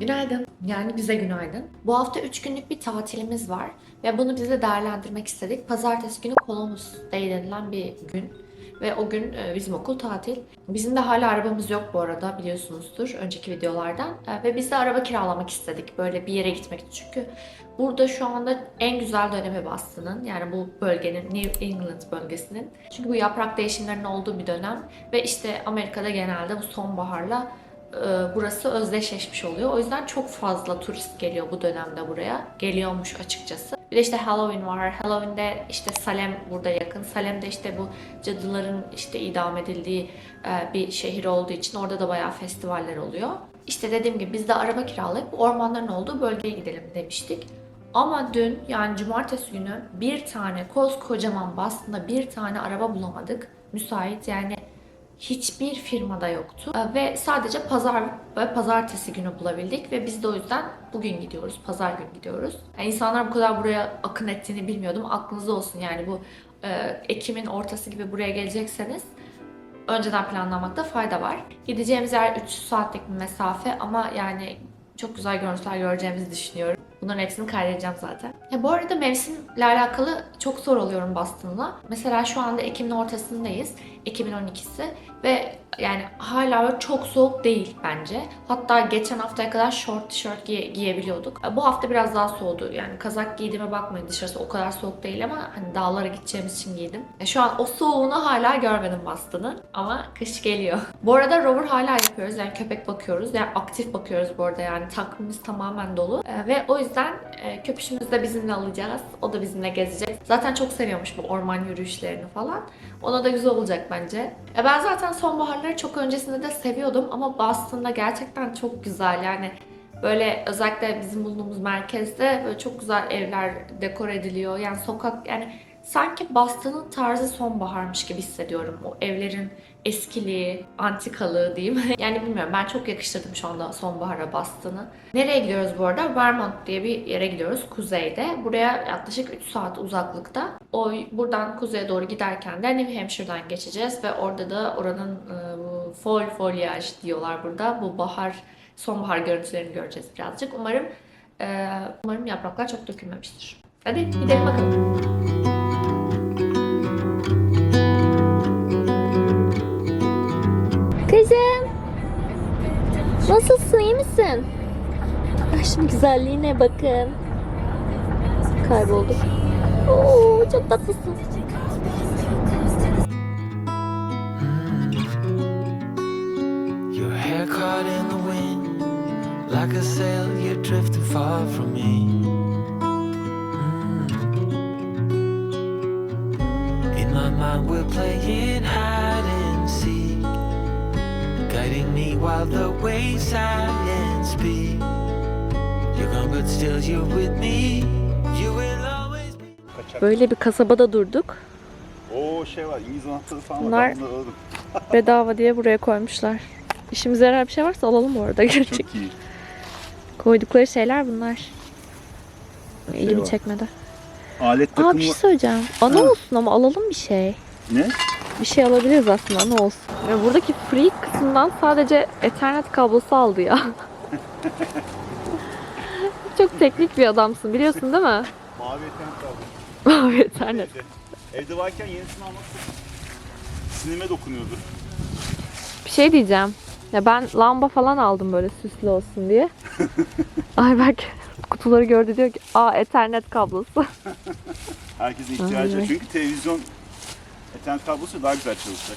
Günaydın. Yani bize günaydın. Bu hafta 3 günlük bir tatilimiz var ve bunu bize değerlendirmek istedik. Pazartesi günü Columbus Day denilen bir gün ve o gün e, bizim okul tatil. Bizim de hala arabamız yok bu arada biliyorsunuzdur önceki videolardan E, ve biz de araba kiralamak istedik böyle bir yere gitmek. Çünkü burada şu anda en güzel dönemi Boston'ın yani bu bölgenin New England bölgesinin. Çünkü bu yaprak değişimlerinin olduğu bir dönem ve işte Amerika'da genelde bu sonbaharla burası özdeşleşmiş oluyor. O yüzden çok fazla turist geliyor bu dönemde buraya. Geliyormuş açıkçası. Bir de işte Halloween var. Halloween'de işte Salem burada yakın. Salem'de işte bu cadıların işte idam edildiği e, bir şehir olduğu için orada da bayağı festivaller oluyor. İşte dediğim gibi biz de araba kiralayıp ormanların olduğu bölgeye gidelim demiştik. Ama dün yani cumartesi günü bir tane koskocaman Boston'da bir tane araba bulamadık. Müsait yani hiçbir firmada yoktu. Ee, Ve sadece pazar ve pazartesi günü bulabildik ve biz de o yüzden bugün gidiyoruz. Pazar günü gidiyoruz. Yani insanlar bu kadar buraya akın ettiğini bilmiyordum. Aklınızda olsun yani bu e, Ekim'in ortası gibi buraya gelecekseniz önceden planlamakta fayda var. Gideceğimiz yer 3 saatlik bir mesafe ama yani çok güzel görüntüler göreceğimizi düşünüyorum. Bunların hepsini kaydedeceğim zaten. Ya bu arada mevsimle alakalı çok zor oluyorum Boston'la. Mesela şu anda Ekim'in ortasındayız. Ekim'in 12'si ve yani hala çok soğuk değil bence. Hatta geçen haftaya kadar short tişört giye- giyebiliyorduk. Bu hafta biraz daha soğudu. Yani kazak giydiğime bakmayın dışarısı o kadar soğuk değil ama hani dağlara gideceğimiz için giydim. Ya Şu an o soğuğunu hala görmedim Boston'ın ama kış geliyor. Bu arada rover hala yapıyoruz. Yani köpek bakıyoruz. Yani aktif bakıyoruz bu arada yani takvimimiz tamamen dolu. Ee, ve o yüzden e, köpüşümüzü de bizimle alacağız. O da bizimle gezecek. Zaten çok seviyormuş bu orman yürüyüşlerini falan. Ona da güzel olacak bence. E, ben zaten sonbaharları çok öncesinde de seviyordum ama Boston'da gerçekten çok güzel. Yani böyle özellikle bizim bulunduğumuz merkezde böyle çok güzel evler dekor ediliyor. Yani sokak yani sanki Boston'ın tarzı sonbaharmış gibi hissediyorum. O evlerin eskiliği, antikalığı diyeyim. yani bilmiyorum ben çok yakıştırdım şu anda sonbahara Boston'ı. Nereye gidiyoruz bu arada? Vermont diye bir yere gidiyoruz kuzeyde. Buraya yaklaşık 3 saat uzaklıkta. O buradan kuzeye doğru giderken de New Hampshire'dan geçeceğiz ve orada da oranın e, bu foliage diyorlar burada. Bu bahar sonbahar görüntülerini göreceğiz birazcık. Umarım e, umarım yapraklar çok dökülmemiştir. Hadi gidelim bakalım. Nasılsın? iyi misin? Ay şunun güzelliğine bakın. Kayboldu. Oo, çok tatlısın. Caught in the wind, like a sail, you're drifting far from me. Mm. In my mind, we're playing seek, guiding me while the waves silence speak. You're gone, but still you're with me. You will always be. Böyle bir kasabada durduk. O şey var, İngiliz anahtarı falan Bunlar- var. Bedava diye buraya koymuşlar. İşimize yarar bir şey varsa alalım bu arada gerçek. Çok iyi. Koydukları şeyler bunlar. İlgimi var. çekmedi. Alet Aa takımı... bir şey söyleyeceğim. Ana Ha. olsun ama alalım bir şey. Ne? Bir şey alabiliriz aslında ana olsun. Ve buradaki free kısımdan sadece Ethernet kablosu aldı ya. Çok teknik bir adamsın biliyorsun değil mi? Mavi eteğim kaldı. Abi Ethernet. Evde. Evde varken yenisini almak sinime dokunuyordu. Bir şey diyeceğim. Ya ben lamba falan aldım böyle süslü olsun diye. Ayberk kutuları gördü diyor ki aa Ethernet kablosu. Herkesin ihtiyacı. Ay. Çünkü televizyon Ethernet kablosu daha güzel çalışacak.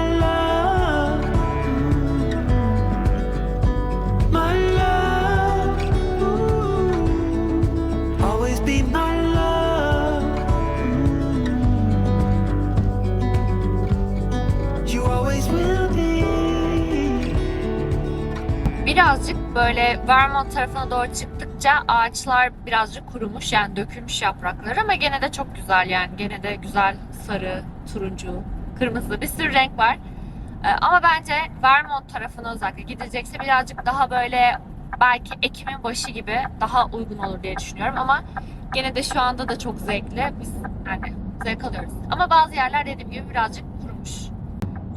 böyle Vermont tarafına doğru çıktıkça ağaçlar birazcık kurumuş yani dökülmüş yaprakları ama gene de çok güzel yani gene de güzel sarı, turuncu, kırmızı bir sürü renk var. Ee, ama bence Vermont tarafına özellikle gidecekse birazcık daha böyle belki Ekim'in başı gibi daha uygun olur diye düşünüyorum ama gene de şu anda da çok zevkli. Biz yani zevk alıyoruz. Ama bazı yerler dediğim gibi birazcık.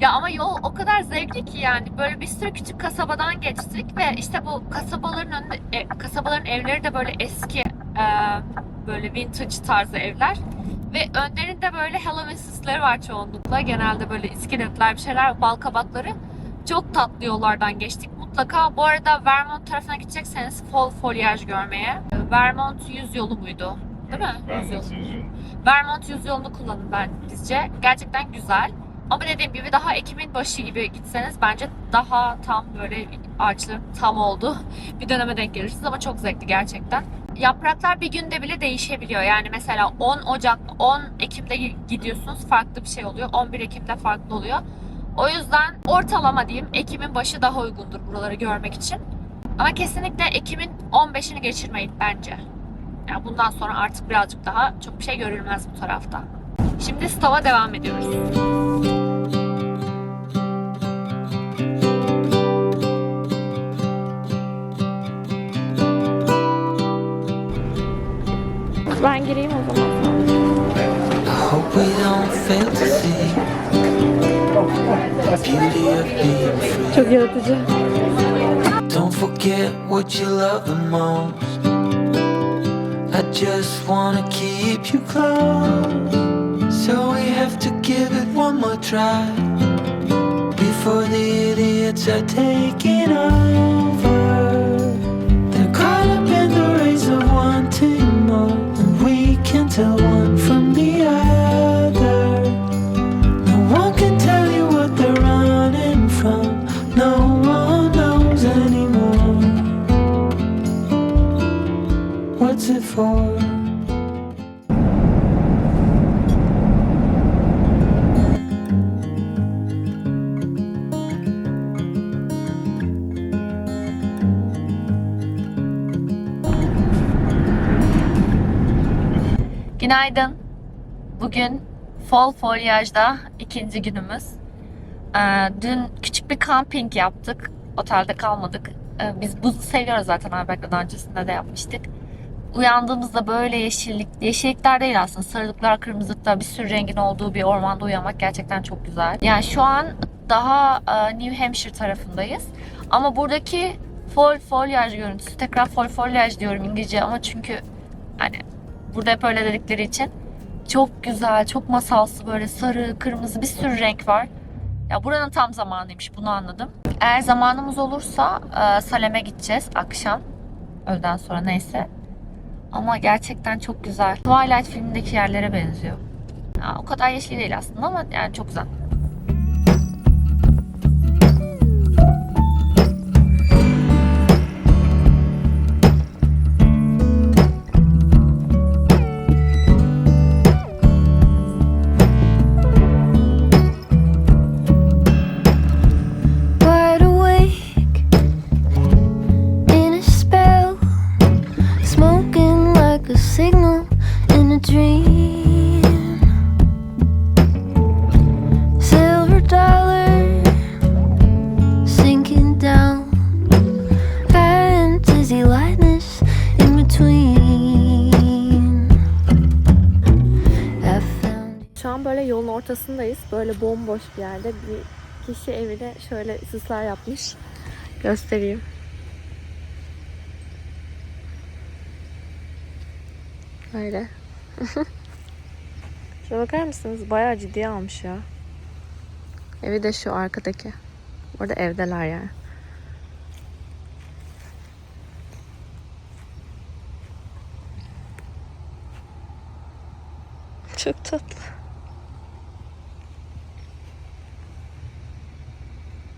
Ya ama yol o kadar zevkli ki yani böyle bir sürü küçük kasabadan geçtik ve işte bu kasabaların önünde e, kasabaların evleri de böyle eski e, böyle vintage tarzı evler ve önlerinde böyle Halloween süsleri var çoğunlukla. Genelde böyle iskeletler bir şeyler, bal kabakları. Çok tatlı yollardan geçtik mutlaka. Bu arada Vermont tarafına gidecekseniz fall foliage görmeye. Vermont yüz yolu muydu? Değil mi? Yüz yolu. Vermont yüz yolunu kullanın bence. Gerçekten güzel. Ama dediğim gibi daha Ekim'in başı gibi gitseniz bence daha tam böyle ağaçların tam oldu. Bir döneme denk gelirsiniz ama çok zevkli gerçekten. Yapraklar bir günde bile değişebiliyor. Yani mesela 10 Ocak, 10 Ekim'de gidiyorsunuz farklı bir şey oluyor. 11 Ekim'de farklı oluyor. O yüzden ortalama diyeyim Ekim'in başı daha uygundur buraları görmek için. Ama kesinlikle Ekim'in 15'ini geçirmeyin bence. Yani bundan sonra artık birazcık daha çok bir şey görülmez bu tarafta. Şimdi stava devam ediyoruz. Don't forget what you love the most. I just wanna keep you close. So we have to give it one more try before the idiots are taking over. They're caught up in the race of wanting more, and we can tell Günaydın. Bugün Fall Foliage'da ikinci günümüz. Ee, dün küçük bir camping yaptık. Otelde kalmadık. Ee, biz bu seviyoruz zaten daha öncesinde de yapmıştık. Uyandığımızda böyle yeşillik, yeşillikler değil aslında sarılıklar, kırmızılıklar bir sürü rengin olduğu bir ormanda uyanmak gerçekten çok güzel. Yani şu an daha e, New Hampshire tarafındayız. Ama buradaki fall foliage görüntüsü, tekrar fall foliage diyorum İngilizce ama çünkü hani Burada hep öyle dedikleri için. Çok güzel, çok masalsı böyle sarı, kırmızı bir sürü renk var. Ya buranın tam zamanıymış bunu anladım. Eğer zamanımız olursa e, Salem'e gideceğiz akşam. Öğleden sonra neyse. Ama gerçekten çok güzel. Twilight filmindeki yerlere benziyor. Ya, o kadar yeşil değil aslında ama yani çok güzel. Şu an böyle yolun ortasındayız. Böyle bomboş bir yerde bir kişi evine şöyle süsler yapmış. Göstereyim. Öyle. Şuna bakar mısınız? Bayağı ciddiye almış ya. Evi de şu arkadaki. Orada evdeler yani. Çok tatlı.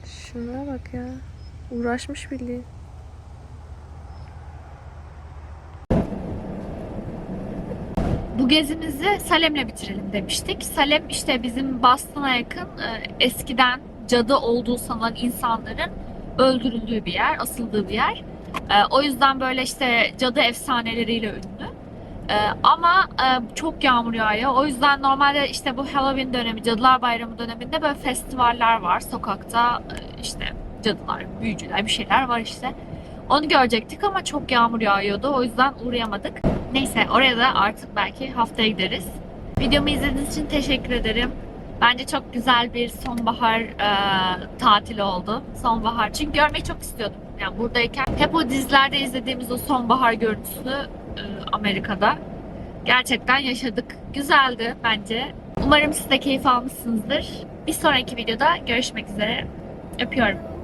Şunlara bak ya. Uğraşmış bildiğin. Bu gezimizi Salem'le bitirelim demiştik. Salem işte bizim Boston'a yakın e, eskiden cadı olduğu sanılan insanların öldürüldüğü bir yer, asıldığı bir yer. Ee, o yüzden böyle işte cadı efsaneleriyle ünlü. Ee, ama e, çok yağmur yağıyor. O yüzden normalde işte bu Halloween dönemi, Cadılar Bayramı döneminde böyle festivaller var. Sokakta e, işte cadılar, büyücüler bir şeyler var işte. Onu görecektik ama çok yağmur yağıyordu. O yüzden uğrayamadık. Neyse oraya da artık belki haftaya gideriz. Videomu izlediğiniz için teşekkür ederim. Bence çok güzel bir sonbahar e, tatili oldu. Sonbahar. Çünkü görmeyi çok istiyordum. Yani buradayken hep o dizilerde izlediğimiz o sonbahar görüntüsünü e, Amerika'da gerçekten yaşadık. Güzeldi bence. Umarım siz de keyif almışsınızdır. Bir sonraki videoda görüşmek üzere. Öpüyorum.